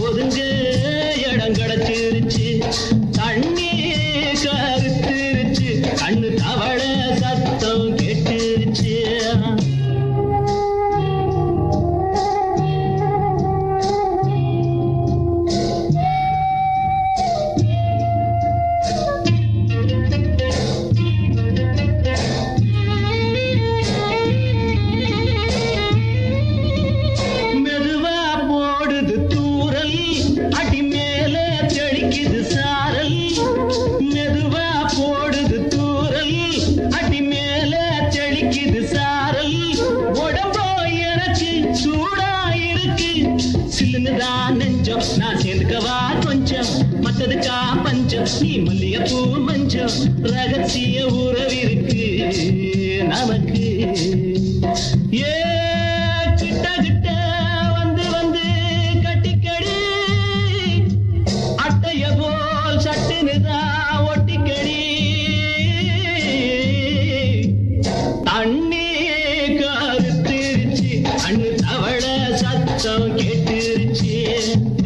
ஒருங்கே சில்லுனுதா நெஞ்சம் நான் சேர்ந்துக்கவா கொஞ்சம் மத்ததுக்கா பஞ்சம் நீ மல்லிகை பூ மஞ்சம் ரகசிய உறவிருக்கு நமக்கு சத்தம் கேட்டுருச்சு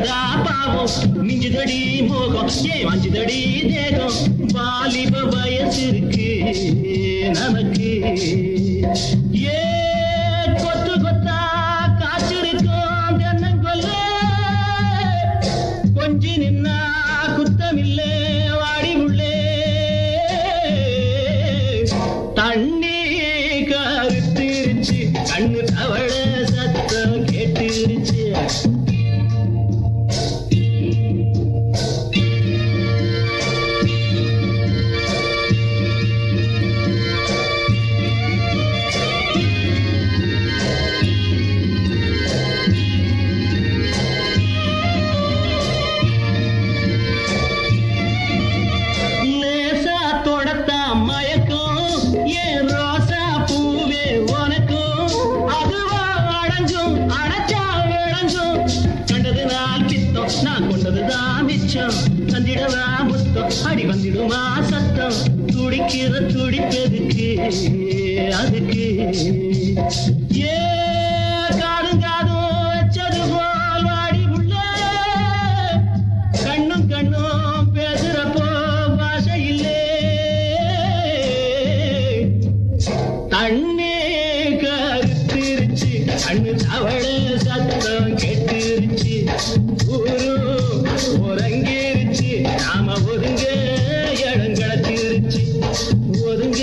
நான் பாவம் மிஞ்சுதடி மோகம் ஏ வஞ்சுதடி தேகம் வாலிப வயசு இருக்கு நமக்கு ஏ கொத்து கொத்தா காய்ச்சிருக்கும் தென்னங்கொல்ல கொஞ்சி நின்னா குத்தமில்லே வாடி உள்ளே தண்ணி கருத்திருச்சு கண்ணு தவள அடைச்சா விளைஞ்சும் கண்டது நான் பித்தம். நான் கொண்டதுதான் மிச்சம். தந்திடவா முத்தம் அடி வந்திடுமா சத்தம். துடிக்கிற துடிப்பெதுக்கு அதுக்கு. ஒதுங்க